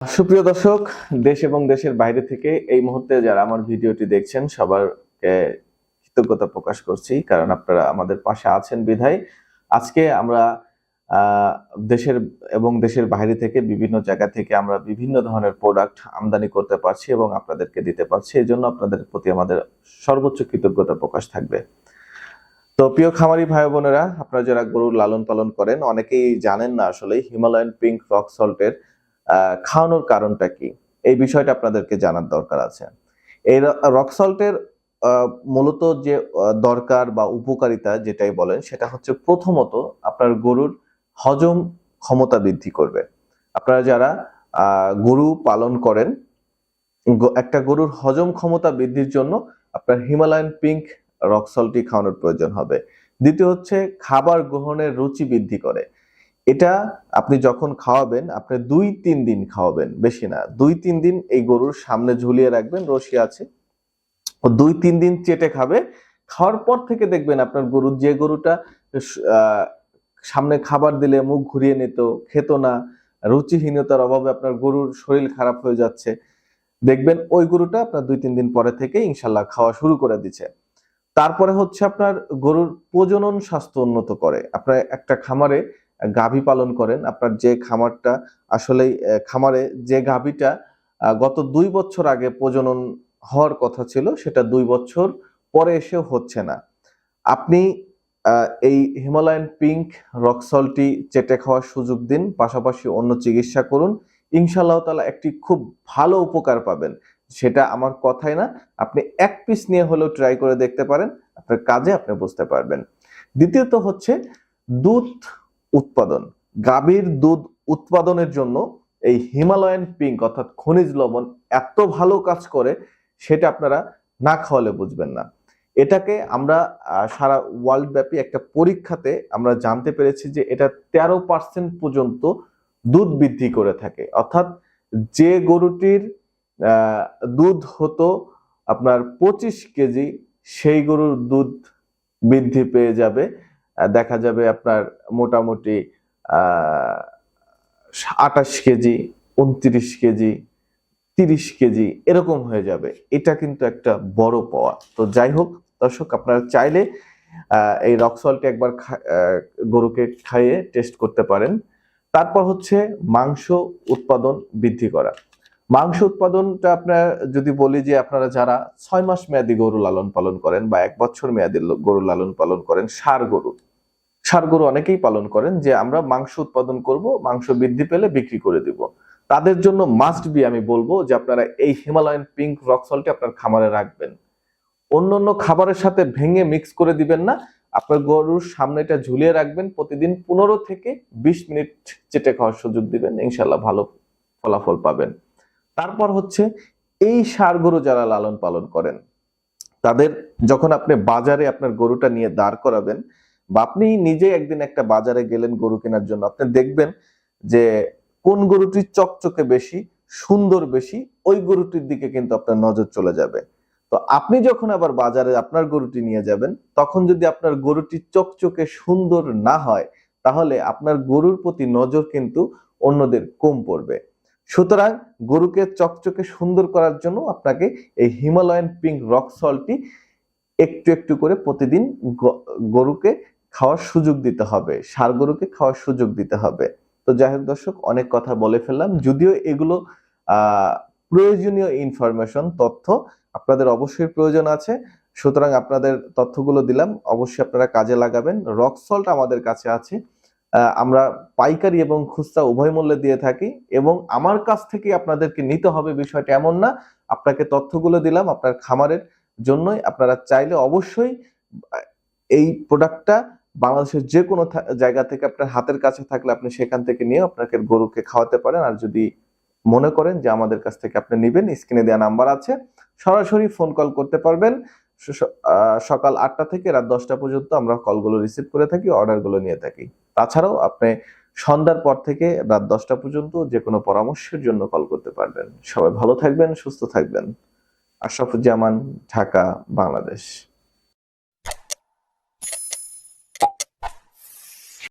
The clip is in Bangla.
সুপ্রিয় দর্শক, দেশ এবং দেশের বাইরে থেকে এই মুহূর্তে যারা আমার ভিডিওটি দেখছেন, সবারকে কৃতজ্ঞতা প্রকাশ করছি, কারণ আপনারা আমাদের পাশে আছেন বিধায়। আজকে আমরা দেশের এবং দেশের বাইরে থেকে বিভিন্ন জায়গা থেকে আমরা বিভিন্ন ধরনের প্রোডাক্ট আমদানি করতে পারছি এবং আপনাদেরকে দিতে পারছি। এই জন্য আপনাদের প্রতি আমাদের সর্বোচ্চ কৃতজ্ঞতা প্রকাশ থাকবে। তো প্রিয় খামারি ভাই বোনেরা, আপনারা যারা গরুর লালন পালন করেন, অনেকেই জানেন না আসলে হিমালয়ান পিঙ্ক রক সল্টের খাওয়ানোর কারণটা কি? এই বিষয়টা আপনাদেরকে জানার দরকার আছে। এই রক সল্টের মূলত যে দরকার বা উপকারিতা যেটাই বলেন, সেটা হচ্ছে প্রথমত আপনার গরুর হজম ক্ষমতা বৃদ্ধি করবে। আপনারা যারা গরু পালন করেন একটা গরুর হজম ক্ষমতা বৃদ্ধির জন্য আপনার হিমালয়ান পিঙ্ক রক সল্টই খাওয়ানোর প্রয়োজন হবে। দ্বিতীয় হচ্ছে খাবার গ্রহণের রুচি বৃদ্ধি করে। এটা আপনি যখন খাওয়াবেন, আপনি দুই তিন দিন খাওয়াবেন, বেশি না। দুই তিন দিন এই গরুর সামনে ঝুলিয়ে রাখবেন, রশি আছে। ও দুই তিন দিন চেটে খাবে। খাওয়ার পর থেকে দেখবেন আপনার গরুর যে গরুটা সামনে খাবার দিলে মুখ ঘুরিয়ে নিত, খেত না, রুচিহীনতার অভাবে আপনার গরুর শরীর খারাপ হয়ে যাচ্ছে। দেখবেন ওই গরুটা আপনার দুই তিন দিন পরে থেকে ইনশাল্লাহ খাওয়া শুরু করে দিচ্ছে। তারপরে হচ্ছে আপনার গরুর প্রজনন স্বাস্থ্য উন্নত করে। আপনার একটা খামারে গাভী পালন করেন। আপনার যে খামারটা আসলে খামারে যে গাভীটা গত দুই বছর আগে প্রজনন হওয়ার কথা ছিল, সেটা দুই বছর পরে এসেও হচ্ছে না। আপনি এই হিমালয়ান পিঙ্ক রক্সলটি চেটে খাওয়ার সুযোগ দিন, পাশাপাশি অন্য চিকিৎসা করুন। ইনশাআল্লাহ তাআলা একটি খুব ভালো উপকার পাবেন। সেটা আমার কথাই না, আপনি এক পিস নিয়ে হলেও ট্রাই করে দেখতে পারেন, আপনার কাজে আপনি বুঝতে পারবেন। দ্বিতীয়ত হচ্ছে, দুধ উৎপাদন। গাভীর দুধ উৎপাদনের জন্য এই হিমালয়ান পিঙ্ক অর্থাৎ খনিজ লবণ এত ভালো কাজ করে, সেটা আপনারা না খাওয়ালে বুঝবেন না। এটাকে আমরা সারা ওয়ার্ল্ড ব্যাপী একটা পরীক্ষাতে আমরা জানতে পেরেছি যে এটা তেরো পার্সেন্ট পর্যন্ত দুধ বৃদ্ধি করে থাকে। অর্থাৎ যে গরুটির দুধ হতো আপনার পঁচিশ কেজি, সেই গরুর দুধ বৃদ্ধি পেয়ে যাবে। দেখা যাবে আপনার মোটামুটি, আহ কেজি, উনত্রিশ কেজি, তিরিশ কেজি এরকম হয়ে যাবে। এটা কিন্তু একটা বড় পাওয়া। তো যাই হোক, দর্শক, আপনারা চাইলে এই রক সল্ট একবার গরুকে খাইয়ে টেস্ট করতে পারেন। তারপর হচ্ছে মাংস উৎপাদন বৃদ্ধি করা। মাংস উৎপাদনটা আপনার যদি বলি যে আপনারা যারা ছয় মাস মেয়াদি গরু লালন পালন করেন বা এক বছর মেয়াদি গরু লালন পালন করেন, সার গরু। সার গরু অনেকেই পালন করেন যে আমরা মাংস উৎপাদন করব, মাংস বৃদ্ধি পেলে বিক্রি করে দিব। তাদের জন্য মাস্ট বি আমি বলব যে আপনারা এই হিমালয়ান পিঙ্ক রক আপনার খামারে রাখবেন। অন্য অন্য খাবারের সাথে ভেঙে মিক্স করে দিবেন না। আপনার গরুর সামনেটা ঝুলিয়ে রাখবেন, প্রতিদিন পনেরো থেকে বিশ মিনিট চেটে খাওয়ার সুযোগ দিবেন। ইনশাল্লাহ ভালো ফলাফল পাবেন। তারপর হচ্ছে এই সার গরু যারা লালন পালন করেন, তাদের যখন আপনি বাজারে আপনার গরুটা নিয়ে দাঁড় করাবেন বা আপনি নিজে একদিন একটা বাজারে গেলেন গরু কেনার জন্য, আপনি দেখবেন যে কোন গরুটি চকচকে বেশি, সুন্দর বেশি, ওই গরুটির দিকে কিন্তু আপনার নজর চলে যাবে। তো আপনি যখন আবার বাজারে আপনার গরুটি নিয়ে যাবেন, তখন যদি আপনার গরুটি চকচকে সুন্দর না হয়, তাহলে আপনার গরুর প্রতি নজর কিন্তু অন্যদের কম পড়বে। সুতরাং গরুকে চকচকে সুন্দর করার জন্য আপনাকে এই হিমালয়ান পিঙ্ক রক সল্টটি একটু একটু করে প্রতিদিন গরুকে খাওয়ার সুযোগ দিতে হবে সার গরুকে খাওয়ার সুযোগ দিতে হবে। তো যাই হোক দর্শক, অনেক কথা বলে ফেললাম। যদিও এগুলো প্রয়োজনীয় ইনফরমেশন তথ্য আপনাদের অবশ্যই প্রয়োজন আছে। সুতরাং আপনাদের তথ্যগুলো দিলাম, অবশ্যই আপনারা কাজে লাগাবেন। রক সল্ট আমাদের কাছে আছে। আমরা পাইকারি এবং খুচরা উভয় মূল্যে দিয়ে থাকি এবং আমার কাছ থেকে আপনাদেরকে নিতে হবে বিষয়টা এমন না। আপনাকে তথ্যগুলো দিলাম আপনার খামারের জন্যই। আপনারা চাইলে অবশ্যই এই প্রোডাক্টটা বাংলাদেশের যে কোনো জায়গা থেকে আপনার হাতের কাছে থাকলে আপনি সেখান থেকে নিয়ে আপনাকে গরুকে খাওয়াতে পারেন। আর যদি মনে করেন যে আমাদের কাছ থেকে আপনি নেবেন, স্ক্রিনে দেওয়া নাম্বার আছে। সরাসরি ফোন কল করতে পারবেন। সকাল আটটা থেকে রাত দশটা পর্যন্ত আমরা কলগুলো রিসিভ করে থাকি অর্ডারগুলো নিয়ে থাকি। তাছাড়াও আপনি সন্ধ্যার পর থেকে রাত দশটা পর্যন্ত যে কোনো পরামর্শের জন্য কল করতে পারবেন। সবাই ভালো থাকবেন, সুস্থ থাকবেন। আশরাফুজ্জামান, ঢাকা, বাংলাদেশ।